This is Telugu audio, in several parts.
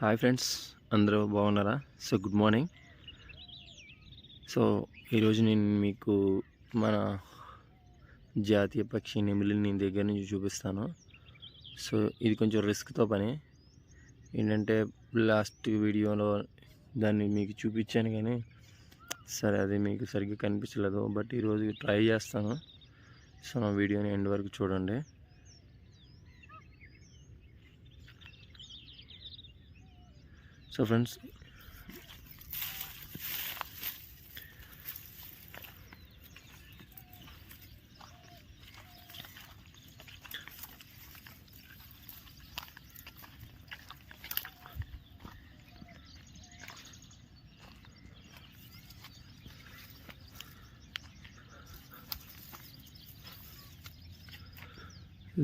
హాయ్ ఫ్రెండ్స్ అందరూ బాగున్నారా? So good morning. సో ఈరోజు నేను మీకు మన జాతీయ పక్షి నెమిలిని నేను దగ్గర నుంచి చూపిస్తాను. సో ఇది కొంచెం రిస్క్తో పని. ఏంటంటే లాస్ట్ వీడియోలో దాన్ని మీకు చూపించాను కానీ సరే అది మీకు సరిగ్గా కనిపించలేదు. బట్ ఈరోజు ట్రై చేస్తాను. సో నా వీడియోని ఎండ్ వరకు చూడండి. సో ఫ్రెండ్స్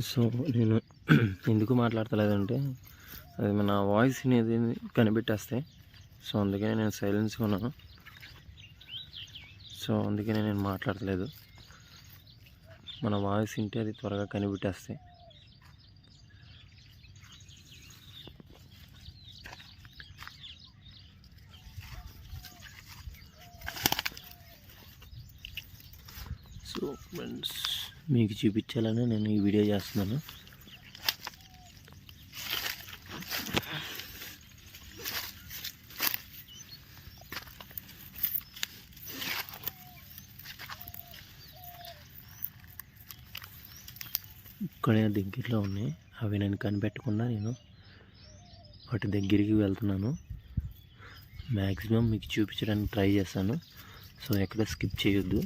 సో నేను ఎందుకు మాట్లాడతలేదంటే అది మన వాయిస్ అనేది కనిపెట్టేస్తాయి సో అందుకనే నేను సైలెన్స్గా ఉన్నాను. సో అందుకనే నేను మాట్లాడలేదు. మన వాయిస్ వింటే అది త్వరగా కనిపెట్టేస్తాయి సో ఫ్రెండ్స్ మీకు చూపించాలని నేను ఈ వీడియో చేస్తున్నాను. ఇక్కడే దగ్గరలో ఉన్నాయి. అవి నేను కనిపెట్టకుండా నేను. వాటి దగ్గరికి వెళ్తున్నాను. మ్యాక్సిమం మీకు చూపించడానికి ట్రై చేస్తాను. సో ఎక్కడ స్కిప్ చేయొద్దు.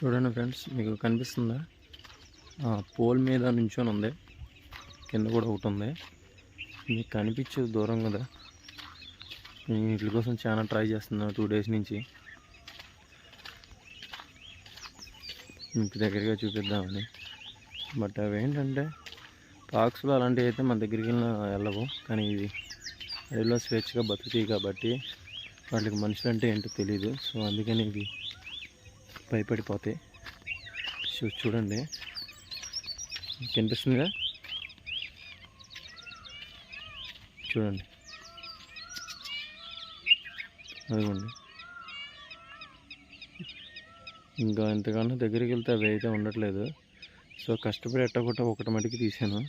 చూడండి ఫ్రెండ్స్ మీకు కనిపిస్తుందా? పోల్ మీద నుంచొని ఉంది. కింద కూడా ఒకటి ఉంది. మీకు కనిపించే దూరం కదా. నేను వీటి కోసం చాలా ట్రై చేస్తున్నాను టూ డేస్ నుంచి. మీకు దగ్గరగా చూపిద్దామని. బట్ అవి ఏంటంటే పాక్స్లో అలాంటివి అయితే మన దగ్గరికి వెళ్ళవు. కానీ ఇవి అడవిలో స్వేచ్ఛగా బతుకుతాయి కాబట్టి వాటికి మనుషులు అంటే ఏంటో తెలియదు సో అందుకని ఇవి భయపడిపోతాయి. చూ చూడండి. కనిపిస్తుందిగా చూడండి. అదిగోండి. ఇంకా ఎంతగానో దగ్గరికి వెళ్తే అవి అయితే ఉండట్లేదు. సో కష్టపడి ఎట్టగొట్ట ఒకటి మటుకి తీసాను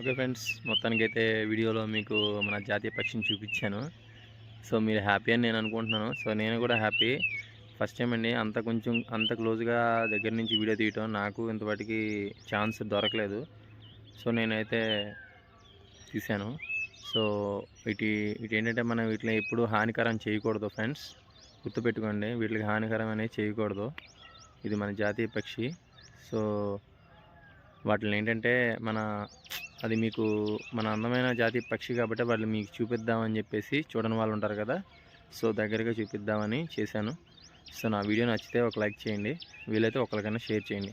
ఓకే ఫ్రెండ్స్ మొత్తానికైతే వీడియోలో మీకు మన జాతీయ పక్షిని చూపించాను. సో మీరు హ్యాపీ అని నేను అనుకుంటున్నాను. సో నేను కూడా హ్యాపీ. ఫస్ట్ టైం అండి అంత కొంచెం అంత క్లోజ్గా దగ్గర నుంచి వీడియో తీయటం నాకు ఇంతవాటికి ఛాన్స్ దొరకలేదు. సో నేనైతే తీశాను. సో వీటి వీటి ఏంటంటే మనం వీటిని ఎప్పుడు హానికరం చేయకూడదు ఫ్రెండ్స్. గుర్తుపెట్టుకోండి వీటికి హానికరం అనేది చేయకూడదు. ఇది మన జాతీయ పక్షి. సో వాటిని ఏంటంటే మన అది మీకు మన అందమైన జాతి పక్షి కాబట్టి వాళ్ళు మీకు చూపిద్దామని చెప్పేసి చూడని వాళ్ళు ఉంటారు కదా. సో దగ్గరగా చూపిద్దామని చేశాను. సో నా వీడియో నచ్చితే ఒక లైక్ చేయండి. వీలైతే ఒకరికైనా షేర్ చేయండి.